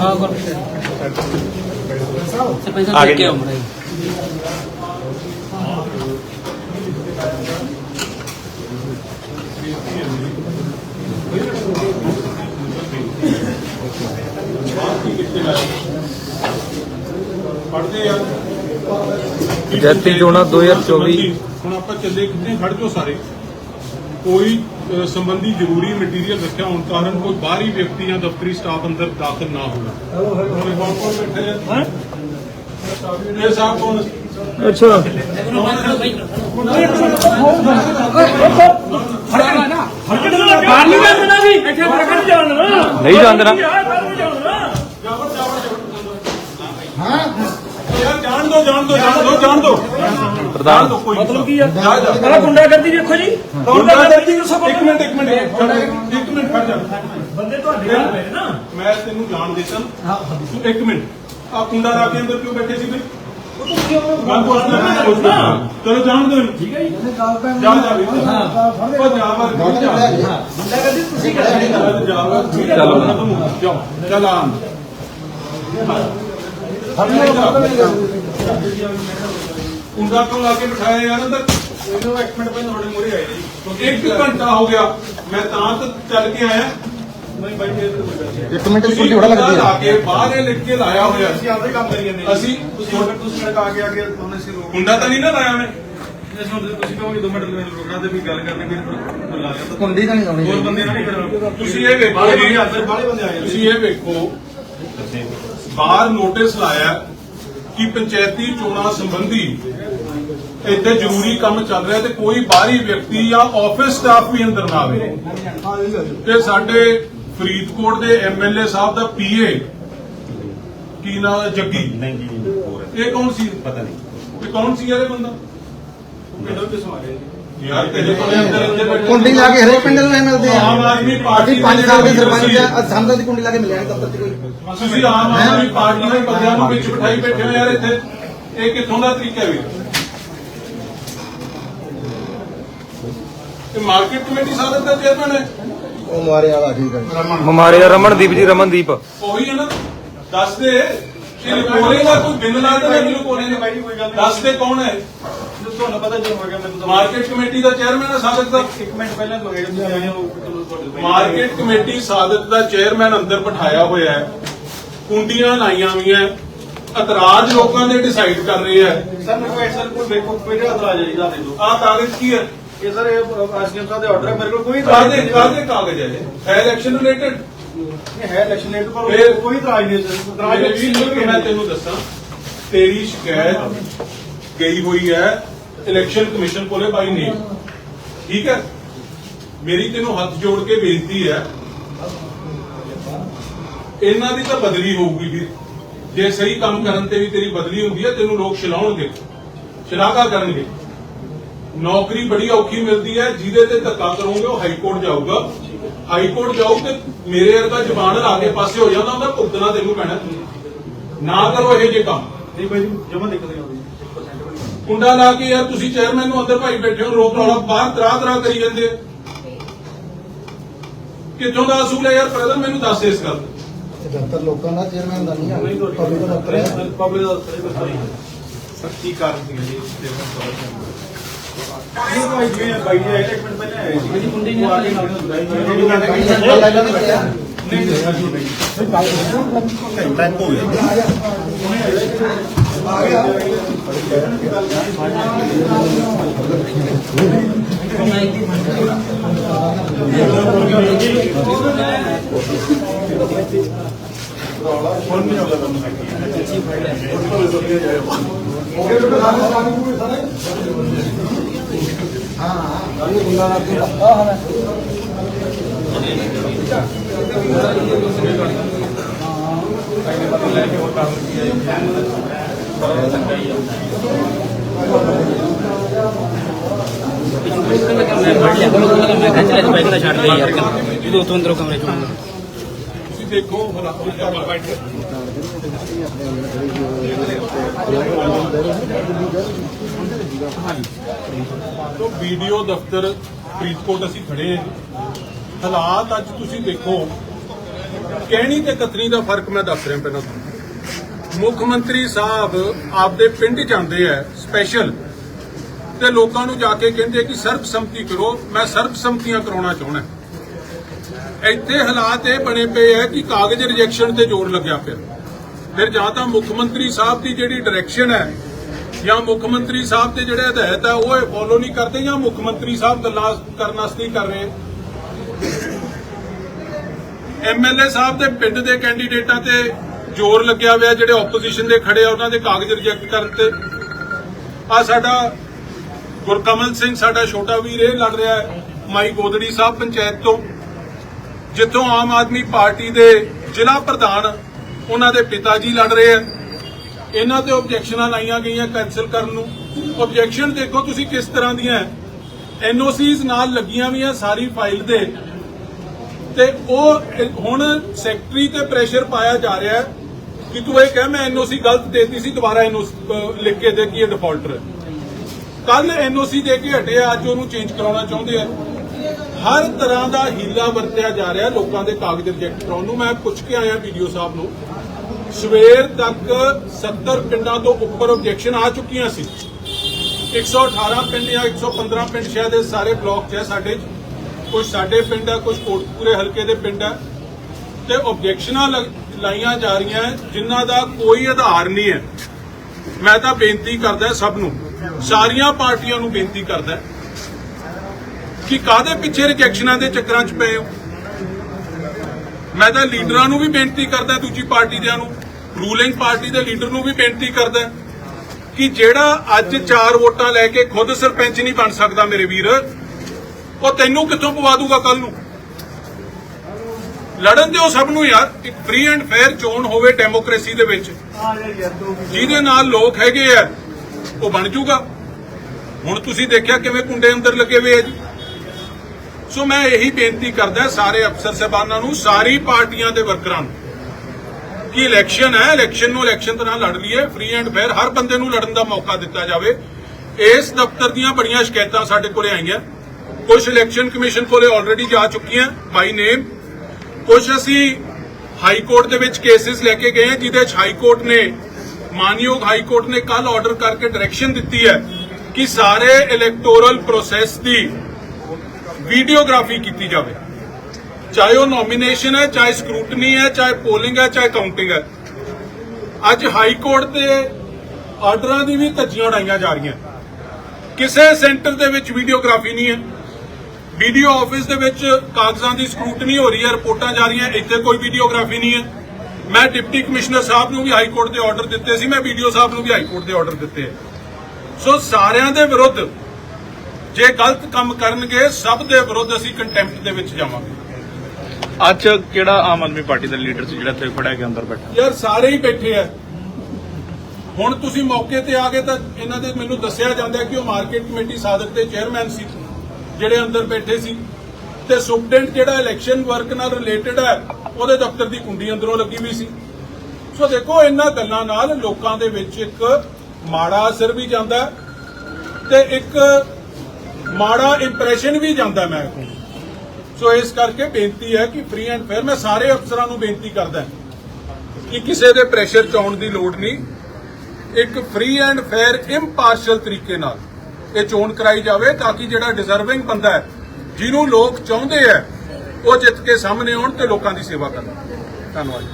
ਆ ਗੁਰ ਸਰਪੰਚ ਸਾਹਿਬ ਦੇਖ ਕੇ ਆਓ ਮਾੜਾ ਜੀ। ਪੜਦੇ ਆ ਪੰਚਾਇਤੀ ਚੋਣਾਂ 2024 ਹੁਣ ਆਪਾਂ ਚੱਲੇ ਕਿੱਥੇ ਖੜ ਜੋ ਸਾਰੇ। ਕੋਈ ਸੰਬੰਧੀ ਜ਼ਰੂਰੀ ਮਟੀਰੀਅਲ ਰੱਖਿਆ ਹੋਣ ਕਾਰਨ ਕੋਈ ਬਾਹਰੀ ਵਿਅਕਤੀ ਜਾਂ ਦਫ਼ਤਰੀ ਸਟਾਫ ਅੰਦਰ ਦਾਖਲ ਨਾ ਹੋਵੇ। ਹੁਣ ਕੌਣ ਕੌਣ ਬੈਠੇ ਆ? ਇਹ ਸਾਹਿਬ ਕੌਣ ਅੱਛਾ। ਨਹੀਂ ਜਾਣਾ ਜੀ ਇੱਥੇ ਪ੍ਰਗਟ ਜਾਣਾ ਨਹੀਂ ਜਾਂਦਣਾ ਯਾਰ ਜਾਣ ਦੋ ਜਾਣ ਦੋ ਜਾਣ ਦੋ। ਦੋ ਪ੍ਰਧਾਨ ਮਤਲਬ ਕੀ ਆ? ਪਹਿਲਾਂ ਗੁੰਡਾਗਰਦੀ ਦੇਖੋ ਜੀ। ਗੁੰਡਾਗਰਦੀ ਇੱਕ ਮਿੰਟ ਇੱਕ ਮਿੰਟ ਇੱਕ ਮਿੰਟ। ਖੜ ਜਾ। ਬੰਦੇ ਤੁਹਾਡੇ ਨਾਲ ਪਏ ਨੇ। ਨਾ ਮੈਂ ਤੈਨੂੰ ਜਾਣ ਦਿੱਤਾ ਤੂੰ ਇੱਕ ਮਿੰਟ। ਆ ਕੁੰਡਾ ਲਾ ਕੇ ਅੰਦਰ ਕਿਉਂ ਬੈਠੇ ਸੀ ਬਈ ਚਲੋ ਜਾਣ ਦੋ ਠੀਕ ਹੈ ਜੀ। ਜਾ ਜਾ ਵੀ ਉਹ ਜਾ ਮਰ ਜਾ ਗੁੰਡਾਗਰਦੀ ਤੁਸੀਂ ਕਰਦੇ ਜਾ ਚਲੋ। ਜਾਓ ਚਲ ਆਂ ਕੁੰਡਾ ਕਿਉਂ ਲਾ ਕੇ ਬਿਠਾਇਆ ਯਾਰ ਅੰਦਰ। ਇਹਨੂੰ ਇੱਕ ਮਿੰਟ ਪਹਿਲਾਂ ਤੁਹਾਡੇ ਮੂਹਰੇ ਆਏ ਜੀ। ਇੱਕ ਘੰਟਾ ਹੋ ਗਿਆ। ਮੈਂ ਤਾਂ ਚੱਲ ਕੇ ਆਇਆ। ਨਹੀਂ ਬਾਈ ਇਹ ਇੱਕ ਮਿੰਟ ਸੁਣ ਥੋੜਾ ਲੱਗਦੀ ਲਾ ਆ ਕੇ ਬਾਹਰ ਇਹ ਲਿਖ ਕੇ ਲਾਇਆ ਹੋਇਆ। ਸੀ ਆਪਦੇ ਕੰਮ ਕਰੀ ਜਾਂਦੇ ਅਸੀਂ ਤੁਸੀਂ ਅਗਰ ਤੁਸੀਂ ਮਿੰਟ ਆ ਕੇ ਆ ਕੇ ਉਹਨੇ ਸੀ ਰੋਕ ਕੁੰਡਾ ਤਾਂ ਨਹੀਂ ਨਾ ਲਾਇਆ ਮੈਂ ਇਸ ਨੂੰ ਤੁਸੀਂ ਕਹੋਗੇ 2 ਮਿੰਟ ਮੈਨੂੰ ਰੋਕਣਾ ਤੇ ਵੀ ਗੱਲ ਕਰਨੀ ਫਿਰ ਬੁਲਾ ਲਿਆ। ਤਾਂ ਕੁੰਡੀ ਤਾਂ ਨਹੀਂ ਲਾਉਣੀ ਹੋਰ ਬੰਦੇ ਨਾਲ ਨਹੀਂ ਕਰਨਾ ਤੁਸੀਂ ਇਹ ਵੇਖੋ ਬਾਹਲੇ ਬੰਦੇ ਆਏ ਤੁਸੀਂ ਇਹ ਵੇਖੋ। ਬਾਹਰ ਨੋਟਿਸ ਲਾਇਆ ਕਿ ਪੰਚਾਇਤੀ ਚੋਣਾਂ ਸੰਬੰਧੀ ਇੱਥੇ ਜ਼ਰੂਰੀ ਕੰਮ ਚੱਲ ਰਿਹਾ ਤੇ ਕੋਈ ਬਾਹਰੀ ਵਿਅਕਤੀ ਜਾਂ ਆਫਿਸ ਸਟਾਫ ਵੀ ਅੰਦਰ ਨਾ ਆਵੇ। ਤੇ ਸਾਡੇ ਫਰੀਦਕੋਟ ਦੇ ਐਮਐਲਏ ਸਾਹਿਬ ਦਾ ਪੀਏ ਕੀ ਨਾਮ ਹੈ? ਜੱਗੀ। ਨਹੀਂ ਇਹ ਕੌਣ ਸੀ? ਪਤਾ ਨਹੀਂ। ਇਹ ਕੌਣ ਸੀ ਯਾਰ ਇਹ ਬੰਦਾ ਪਿੰਡੋਂ ਤੇ ਸਮਾਰੇ ਯਾਰ ਤੇਰੇ ਕੋਲ ਅੰਦਰ ਅੰਦਰ ਬੈਠੇ ਕੁੰਡੀ ਲਾ ਕੇ ਹਰੇਕ ਪਿੰਡ ਨੂੰ ਇਹ ਮਿਲਦੇ ਆ। ਆਮ ਆਦਮੀ ਪਾਰਟੀ ਅਸੀਂ 5 ਸਾਲ ਦੇ ਸਰਪੰਚ ਆ ਅੱਜ ਸਾਨੂੰ ਦੀ ਕੁੰਡੀ ਲਾ ਕੇ ਮਿਲਿਆ ਨਹੀਂ ਦਫ਼ਤਰ 'ਚ ਕੋਈ। ਤੁਸੀਂ ਆਮ ਆਦਮੀ ਪਾਰਟੀ ਦੇ ਬੰਦਿਆਂ ਨੂੰ ਵਿੱਚ ਬਿਠਾਈ ਬੈਠੇ ਹੋ ਯਾਰ ਇੱਥੇ। ਇਹ ਕਿੱਥੋਂ ਦਾ ਤਰੀਕਾ ਵੀ? ਇਹ ਮਾਰਕੀਟ ਕਮੇਟੀ ਸਾਧਕ ਦਾ ਚੇਅਰਮੈਨ ਹੈ ਉਹ ਮਾਰੇ ਵਾਲਾ ਠੀਕ ਹੈ ਹਮਾਰੇ ਰਮਨਦੀਪ ਜੀ ਰਮਨਦੀਪ ਉਹੀ ਹੈ ਨਾ। ਦੱਸ ਦੇ ਇਹ ਬੋਲੇਗਾ ਕੋਈ ਬਿੰਦ ਲਾ ਦੇ ਮੈਨੂੰ ਬਾਈ ਜੀ। ਕੋਈ ਗੱਲ ਦੱਸ ਦੇ ਕੌਣ ਹੈ? ਤੁਹਾਨੂੰ ਪਤਾ ਜੋ ਹੋ ਗਿਆ ਮੈਨੂੰ ਤਾਂ ਮਾਰਕੀਟ ਕਮੇਟੀ ਦਾ ਚੇਅਰਮੈਨ ਹੈ ਸਾਧਕ ਦਾ? ਇੱਕ ਮਿੰਟ ਪਹਿਲਾਂ ਲੱਗੇਗਾ ਤੁਸੀਂ ਆਏ ਹੋ ਤੁਹਾਡੇ ਤੋਂ ਮਾਰਕੀਟ ਕਮੇਟੀ ਸਾਧਕ ਦਾ ਚੇਅਰਮੈਨ ਅੰਦਰ ਬਿਠਾਇਆ ਹੋਇਆ ਹੈ। ਕੁੰਡੀਆਂ ਲਾਈਆਂ ਹੋਈਆਂ ਇਤਰਾਜ਼ ਲੋਕਾਂ ਦੇ ਡਿਸਾਈਡ ਕਰ ਰਹੇ ਹੈ। ਸਰ ਮੇਰੇ ਕੋਲ ਸਰ ਕੋਈ ਵੇਖੋ ਕੋਈ ਇਤਰਾਜ਼ ਹੈ ਜੀ ਦਾ ਦੇ ਦਿਓ। ਆਹ ਕਾਗਜ਼ ਕੀ ਹੈ? ਇਹ ਸਰ ਇਹ ਆਸਕੀਮ ਸਾਹਿਬ ਦੇ ਆਰਡਰ ਹੈ ਮੇਰੇ ਕੋਲ ਕੋਈ ਕਾਦੇ ਨਹੀਂ ਕਾਦੇ ਕਾਗਜ਼ ਹੈ ਇਹ? ਇਲੈਕਸ਼ਨ ਰਿਲੇਟਡ ਇਹ ਹੈ ਇਲੈਕਸ਼ਨ ਲੇਟ ਪਰ ਕੋਈ ਇਤਰਾਜ਼ ਨਹੀਂ ਸਰ। ਇਤਰਾਜ਼ ਮੈਂ ਤੈਨੂੰ ਦੱਸਾਂ। ਤੇਰੀ ਸ਼ਿਕਾਇਤ ਗਈ ਹੋਈ ਹੈ। ਇਲੈਕਸ਼ਨ ਕਮਿਸ਼ਨ ਕੋਲੇ ਬਾਈ ਨੇ ਠੀਕ ਹੈ? ਮੇਰੀ ਤੈਨੂੰ ਹੱਥ ਜੋੜ ਕੇ ਬੇਨਤੀ ਹੈ, ਇਹਨਾਂ ਦੀ ਤਾਂ ਬਦਲੀ ਹੋਊਗੀ ਵੀ ਜੇ ਸਹੀ ਕੰਮ ਕਰਨ ਤੇ ਵੀ ਤੇਰੀ ਬਦਲੀ ਹੁੰਦੀ ਹੈ, ਤੈਨੂੰ ਲੋਕ ਛਲਾਉਣਗੇ, ਸ਼ਲਾਘਾ ਕਰਨਗੇ। ਨੌਕਰੀ ਬੜੀ ਔਖੀ ਮਿਲਦੀ ਹੈ, ਜਿਹਦੇ ਤੇ ਧੱਕਾ ਕਰੋਗੇ, ਉਹ ਹਾਈ ਕੋਰਟ ਜਾਊਗਾ। ਹਾਈ ਕੋਰਟ ਜਾਊ ਤੇ ਮੇਰੇ ਵਰਗਾ ਜ਼ਬਾਨ ਲਾ ਕੇ ਪਾਸੇ ਹੋ ਜਾਂਦਾ, ਉਹਦਾ ਭੁਗਤਣਾ ਤੈਨੂੰ ਪੈਣਾ। ਨਾ ਕਰੋ ਇਹ ਜੇ ਕੰਮ। ਨਹੀਂ ਬਾਈ ਜੀ, ਜਮਾ ਦੇਖਦੇ ਹੋ ਜੀ 100% ਵੀ ਨਹੀਂ। ਕੁੰਡਾ ਲਾ ਕੇ ਯਾਰ ਤੁਸੀਂ ਚੇਅਰਮੈਨ ਨੂੰ ਅੰਦਰ ਭਾਈ ਬੈਠੇ ਹੋ ਰੋਕ ਰੌਲਾ ਬਾਹਰ ਤਰਾ ਤਰਾ ਕਰੀ ਜਾਂਦੇ ਆ। ਕਿੱਥੋਂ ਦਾ ਅਸੂਲ ਹੈ ਯਾਰ ਪਹਿਲਾਂ ਮੈਨੂੰ ਦੱਸ ਇਸ ਗੱਲ। ਦਫ਼ਤਰ ਲੋਕਾਂ ਦਾ ਚੇਅਰਮੈਨ ਦਾ ਨਹੀਂ ਆ ਨਹੀਂ ਪਬਲਿਕ ਦਾ ਦਫ਼ਤਰ ਹੈ ਪਬਲਿਕ ਦਾ ਦਫ਼ਤਰ ਹੈ ਕੋਈ ਸਖਤੀ ਕਾਰਨ ਸੀ ਜੀ ਇਹ ਭਾਈ ਜੀ ਬਾਈ ਜੀ ਨੇ, ਇੱਕ ਮਿੰਟ ਪਹਿਲਾਂ ਆਏ ਸੀ ਜੀ ਨਹੀਂ ਉਹ ਆ ਕੇ ਨਹੀਂ ਨਹੀਂ ਆ ਟਾਈਮ ਹੋ ਗਿਆ ਮੈਂ ਫੜ ਲਿਆ ਮੈਂ ਖੰਚ ਲਿਆ ਬਾਈਕ ਦਾ ਤੋਂ ਅੰਦਰੋਂ ਕਮਰੇ ਚੋਂ ਤੁਸੀਂ ਦੇਖੋ ਹਾਲਾਤ ਦਾ ਬੈਠੇ ਤੋਂ ਵੀਡੀਓ ਦਫ਼ਤਰ ਫਰੀਦਕੋਟ ਅਸੀਂ ਖੜੇ ਹਾਲਾਤ ਅੱਜ ਤੁਸੀਂ ਦੇਖੋ। ਕਹਿਣੀ ਤੇ ਕਤਰੀ ਦਾ ਫ਼ਰਕ ਮੈਂ ਦੱਸ ਰਿਹਾ ਪਹਿਲਾਂ ਤੁਹਾਨੂੰ। ਮੁੱਖ ਮੰਤਰੀ ਸਾਹਿਬ ਆਪਦੇ ਪਿੰਡ ਜਾਂਦੇ ਆ ਸਪੈਸ਼ਲ ਤੇ ਲੋਕਾਂ ਨੂੰ ਜਾ ਕੇ ਕਹਿੰਦੇ ਕਿ ਸਰਬਸੰਮਤੀ ਕਰੋ, ਮੈਂ ਸਰਬਸੰਮਤੀਆਂ ਕਰਾਉਣਾ ਚਾਹੁੰਦਾ। ਇੱਥੇ ਹਾਲਾਤ ਇਹ ਬਣੇ ਪਏ ਆ ਕਿ ਕਾਗਜ਼ ਰਿਜੈਕਸ਼ਨ ਤੇ ਜ਼ੋਰ ਲੱਗਿਆ ਫਿਰ ਫਿਰ ਜਾਂ ਤਾਂ ਮੁੱਖ ਮੰਤਰੀ ਸਾਹਿਬ ਦੀ ਜਿਹੜੀ ਡਾਇਰੈਕਸ਼ਨ ਹੈ ਜਾਂ ਮੁੱਖ ਮੰਤਰੀ ਸਾਹਿਬ ਦੇ ਜਿਹੜੇ ਹਦਾਇਤ ਹੈ ਉਹ ਫੋਲੋ ਨਹੀਂ ਕਰਦੇ, ਜਾਂ ਮੁੱਖ ਮੰਤਰੀ ਸਾਹਿਬ ਗੱਲਾਂ ਕਰਨ ਵਾਸਤੇ ਕਰ ਰਹੇ ਐਮਐਲਏ ਸਾਹਿਬ ਦੇ ਪਿੰਡ ਦੇ ਕੈਂਡੀਡੇਟਾਂ ਤੇ ਜ਼ੋਰ ਲੱਗਿਆ ਹੋਇਆ ਜਿਹੜੇ ਆਪੋਜੀਸ਼ਨ ਦੇ ਖੜੇ ਆ, ਉਹਨਾਂ ਦੇ ਕਾਗਜ਼ ਰਿਜੈਕਟ ਕਰਨ ਤੇ ਆ ਸਾਡਾ ਗੁਰਕਮਲ ਸਿੰਘ, ਸਾਡਾ ਛੋਟਾ ਵੀਰ, ਇਹ ਲੜ ਰਿਹਾ ਹੈ, ਮਾਈ ਗੋਦੜੀ ਸਾਹਿਬ ਪੰਚਾਇਤ ਤੋਂ। ਜਿੱਥੋਂ ਆਮ ਆਦਮੀ ਪਾਰਟੀ ਦੇ ਜ਼ਿਲ੍ਹਾ ਪ੍ਰਧਾਨ, ਉਹਨਾਂ ਦੇ ਪਿਤਾ ਜੀ ਲੜ ਰਹੇ ਆ ਇਹਨਾਂ ਤੇ ਆਬਜੈਕਸ਼ਨਾਂ ਲਾਈਆਂ ਗਈਆਂ ਕੈਨਸਲ ਕਰਨ ਨੂੰ। ਆਬਜੈਕਸ਼ਨ ਦੇਖੋ ਤੁਸੀਂ ਕਿਸ ਤਰ੍ਹਾਂ ਦੀਆਂ ਐਨਓਸੀਜ਼ ਨਾਲ ਲੱਗੀਆਂ ਵੀ ਆ ਸਾਰੀ ਫਾਈਲ ਦੇ। ਤੇ ਉਹ, ਹੁਣ ਸੈਕਟਰੀ ਤੇ ਪ੍ਰੈਸ਼ਰ ਪਾਇਆ ਜਾ ਰਿਹਾ ਹੈ। ਕਿ ਤੂੰ ਇਹ ਕਹਿ, ਮੈਂ ਐਨਓਸੀ ਗਲਤ ਦੇਤੀ ਸੀ, ਦੁਬਾਰਾ ਐਨਓਸੀ ਲਿਖ ਕੇ ਦੇ, ਕਿ ਇਹ ਡਿਫਾਲਟਰ ਹੈ? ਕੱਲ ਐਨਓਸੀ ਦੇ ਕੇ ਹਟੇ ਅੱਜ ਉਹਨੂੰ ਚੇਂਜ ਕਰਾਉਣਾ ਚਾਹੁੰਦੇ ਆ। ਹਰ ਤਰ੍ਹਾਂ ਦਾ ਹੀਲਾ ਵਰਤਿਆ ਜਾ ਰਿਹਾ ਲੋਕਾਂ ਦੇ ਕਾਗਜ਼ ਰਿਜੈਕਟ ਕਰਾਉਣ ਨੂੰ। ਮੈਂ ਪੁੱਛ ਕੇ ਆਇਆ ਵੀਡੀਓ ਸਾਹਿਬ ਨੂੰ। ਸਵੇਰ ਤੱਕ 70 ਪਿੰਡਾਂ ਤੋਂ ਉੱਪਰ ਆਬਜੈਕਸ਼ਨ ਆ ਚੁੱਕੀਆਂ ਸੀ। 118 ਪਿੰਡ ਜਾਂ 115 ਪਿੰਡ ਸ਼ਾਇਦ ਇਹ ਸਾਰੇ ਬਲਾਕ 'ਚ ਹੈ ਸਾਡੇ 'ਚ। ਕੁਝ ਸਾਡੇ ਪਿੰਡ ਹੈ ਕੁਝ ਕੋਟਪੂਰੇ ਹਲਕੇ ਦੇ ਪਿੰਡ ਹੈ। ਤੇ ਆਬਜੈਕਸ਼ਨਾਂ ਲੱਗ- ਲਾਈਆਂ ਜਾ ਰਹੀਆਂ ਜਿਨ੍ਹਾਂ ਦਾ ਕੋਈ ਆਧਾਰ ਨਹੀਂ ਹੈ। ਮੈਂ ਤਾਂ ਬੇਨਤੀ ਕਰਦਾ ਸਭ ਨੂੰ, ਸਾਰੀਆਂ ਪਾਰਟੀਆਂ ਨੂੰ ਬੇਨਤੀ ਕਰਦਾ ਕਿ ਕਾਦੇ ਪਿੱਛੇ ਰਿਜੈਕਸ਼ਨਾਂ ਦੇ ਚੱਕਰਾਂ 'ਚ ਪਏ ਹੋ? ਮੈਂ ਤਾਂ ਲੀਡਰਾਂ ਨੂੰ ਵੀ ਬੇਨਤੀ ਕਰਦਾ ਦੂਜੀ ਪਾਰਟੀ ਦਿਆਂ ਨੂੰ, ਰੂਲਿੰਗ ਪਾਰਟੀ ਦੇ ਲੀਡਰ ਨੂੰ ਵੀ ਬੇਨਤੀ ਕਰਦਾ ਕਿ ਜਿਹੜਾ ਅੱਜ ਚਾਰ ਵੋਟਾਂ ਲੈ ਕੇ ਖੁਦ ਸਰਪੰਚ ਨਹੀਂ ਬਣ ਸਕਦਾ ਮੇਰੇ ਵੀਰ, ਉਹ ਤੈਨੂੰ ਕਿੱਥੋਂ ਪਵਾ ਦੂਗਾ ਕੱਲ ਨੂੰ? ਲੜਨ ਦਿਓ ਸਭ ਨੂੰ ਯਾਰ ਇੱਕ ਫ੍ਰੀ ਐਂਡ ਫੇਅਰ ਚੋਣ ਹੋਵੇ ਡੈਮੋਕ੍ਰੇਸੀ ਦੇ ਵਿੱਚ। ਜਿਹਦੇ ਨਾਲ ਲੋਕ ਹੈਗੇ ਆ ਉਹ ਬਣ ਜੂਗਾ। ਹੁਣ ਤੁਸੀਂ ਦੇਖਿਆ ਕਿਵੇਂ ਕੁੰਡੇ ਅੰਦਰ ਲੱਗੇ ਹੋਏ ਆ ਜੀ। ਸੋ ਮੈਂ ਇਹੀ ਬੇਨਤੀ ਕਰਦਾ ਸਾਰੇ ਅਫਸਰ ਸਾਹਿਬਾਨਾਂ ਨੂੰ ਸਾਰੀ ਪਾਰਟੀਆਂ ਦੇ ਵਰਕਰਾਂ ਨੂੰ ਕਿ ਇਲੈਕਸ਼ਨ ਹੈ ਇਲੈਕਸ਼ਨ ਨੂੰ ਇਲੈਕਸ਼ਨ ਤਰ੍ਹਾਂ ਲੜ ਲਈਏ ਫ੍ਰੀ ਐਂਡ ਫੇਅਰ ਹਰ ਬੰਦੇ ਨੂੰ ਲੜਨ ਦਾ ਮੌਕਾ ਦਿੱਤਾ ਜਾਵੇ। ਇਸ ਦਫ਼ਤਰ ਦੀਆਂ ਬੜੀਆਂ ਸ਼ਿਕਾਇਤਾਂ ਸਾਡੇ ਕੋਲੇ ਆਈਆਂ। ਕੁਝ ਇਲੈਕਸ਼ਨ ਕਮਿਸ਼ਨ ਕੋਲੇ ਆਲਰੇਡੀ ਜਾ ਚੁੱਕੀਆਂ ਬਾਈ ਨੇਮ ਕੁਝ ਅਸੀਂ ਹਾਈ ਕੋਰਟ ਦੇ ਵਿੱਚ ਕੇਸਿਸ ਲੈ ਕੇ ਗਏ ਹਾਂ, ਜਿਹਦੇ ਚ ਹਾਈ ਕੋਰਟ ਨੇ, ਮਾਨਯੋਗ ਹਾਈ ਕੋਰਟ ਨੇ ਕੱਲ ਆਰਡਰ ਕਰਕੇ ਡਾਇਰੈਕਸ਼ਨ ਦਿੱਤੀ ਹੈ ਕਿ ਸਾਰੇ ਇਲੈਕਟੋਰਲ ਪ੍ਰੋਸੈਸ ਦੀ ਵੀਡੀਓਗ੍ਰਾਫੀ ਕੀਤੀ ਜਾਵੇ। ਚਾਹੇ ਉਹ ਨੋਮੀਨੇਸ਼ਨ ਹੈ, ਚਾਹੇ ਸਕਰੂਟਨੀ ਹੈ, ਚਾਹੇ ਪੋਲਿੰਗ ਹੈ, ਚਾਹੇ ਕਾਊਂਟਿੰਗ ਹੈ। ਅੱਜ ਹਾਈ ਕੋਰਟ ਦੇ ਆਰਡਰਾਂ ਦੀ ਵੀ ਧੱਜੀਆਂ ਉਡਾਈਆਂ ਜਾ ਰਹੀਆਂ। ਕਿਸੇ ਸੈਂਟਰ ਦੇ ਵਿੱਚ ਵੀਡੀਓਗ੍ਰਾਫੀ ਨਹੀਂ ਹੈ। ਵੀਡੀਓ ਆਫਿਸ ਦੇ ਵਿੱਚ ਕਾਗਜ਼ਾਂ ਦੀ ਸਕਰੂਟਨੀ ਹੋ ਰਹੀ ਹੈ ਰਿਪੋਰਟਾਂ ਜਾ ਰਹੀਆਂ ਇੱਥੇ ਕੋਈ ਵੀਡੀਓਗ੍ਰਾਫੀ ਨਹੀਂ ਹੈ। ਮੈਂ ਡਿਪਟੀ ਕਮਿਸ਼ਨਰ ਸਾਹਿਬ ਨੂੰ ਵੀ ਹਾਈ ਕੋਰਟ ਦੇ ਆਰਡਰ ਦਿੱਤੇ ਸੀ ਮੈਂ ਵੀਡੀਓ ਸਾਹਿਬ ਨੂੰ ਵੀ ਹਾਈ ਕੋਰਟ ਦੇ ਆਰਡਰ ਦਿੱਤੇ ਸੋ ਸਾਰਿਆਂ ਦੇ ਵਿਰੁੱਧ ਜੇ ਗਲਤ ਕੰਮ ਕਰਨਗੇ ਸਭ ਦੇ ਵਿਰੁੱਧ ਅਸੀਂ ਕੰਟੈਂਪਟ ਦੇ ਵਿੱਚ ਜਾਵਾਂਗੇ। ਅੱਜ ਕਿਹੜਾ ਆਮ ਆਦਮੀ ਪਾਰਟੀ ਦਾ ਲੀਡਰ ਸੀ ਜਿਹੜਾ ਇੱਥੇ ਖੜਾ ਕੇ ਅੰਦਰ ਬੈਠਾ? ਯਾਰ ਸਾਰੇ ਹੀ ਬੈਠੇ ਆ। ਹੁਣ ਤੁਸੀਂ ਮੌਕੇ ਤੇ ਆ ਗਏ ਤਾਂ ਇਹਨਾਂ ਦੇ ਮੈਨੂੰ ਦੱਸਿਆ ਜਾਂਦਾ ਕਿ ਉਹ ਮਾਰਕੀਟ ਕਮੇਟੀ ਸਾਧਕ ਦੇ ਚੇਅਰਮੈਨ ਸੀ। ਜਿਹੜੇ ਅੰਦਰ ਬੈਠੇ ਸੀ। ਤੇ ਸੁਪਰਡੈਂਟ ਜਿਹੜਾ ਇਲੈਕਸ਼ਨ ਵਰਕ ਨਾਲ ਰਿਲੇਟਡ ਹੈ, ਉਹਦੇ ਦਫ਼ਤਰ ਦੀ ਕੁੰਡੀ ਅੰਦਰੋਂ ਲੱਗੀ ਵੀ ਸੀ। ਸੋ ਦੇਖੋ, ਇਹਨਾਂ ਗੱਲਾਂ ਨਾਲ ਲੋਕਾਂ ਦੇ ਵਿੱਚ ਇੱਕ ਮਾੜਾ ਅਸਰ ਵੀ ਜਾਂਦਾ ਹੈ ਤੇ ਇੱਕ ਮਾੜਾ ਇੰਪ੍ਰੈਸ਼ਨ ਵੀ ਜਾਂਦਾ ਮੈਂ ਕਹੂੰ। ਸੋ ਇਸ ਕਰਕੇ ਬੇਨਤੀ ਹੈ ਕਿ ਫ੍ਰੀ ਐਂਡ ਫੇਅਰ ਮੈਂ ਸਾਰੇ ਅਫਸਰਾਂ ਨੂੰ ਬੇਨਤੀ ਕਰਦਾ ਕਿ ਕਿਸੇ ਦੇ ਪ੍ਰੈਸ਼ਰ ਚ ਆਉਣ ਦੀ ਲੋੜ ਨਹੀਂ। ਇੱਕ ਫ੍ਰੀ ਐਂਡ ਫੇਅਰ ਇੰਪਾਰਸ਼ਲ ਤਰੀਕੇ ਨਾਲ ਇਹ ਚੋਣ ਕਰਾਈ ਜਾਵੇ ਤਾਂ ਕਿ ਜਿਹੜਾ ਡਿਜ਼ਰਵਿੰਗ ਬੰਦਾ ਹੈ, ਜਿਹਨੂੰ ਲੋਕ ਚਾਹੁੰਦੇ ਆ ਉਹ ਜਿੱਤ ਕੇ ਸਾਹਮਣੇ ਆਉਣ ਤੇ ਲੋਕਾਂ ਦੀ ਸੇਵਾ ਕਰਨ। ਧੰਨਵਾਦ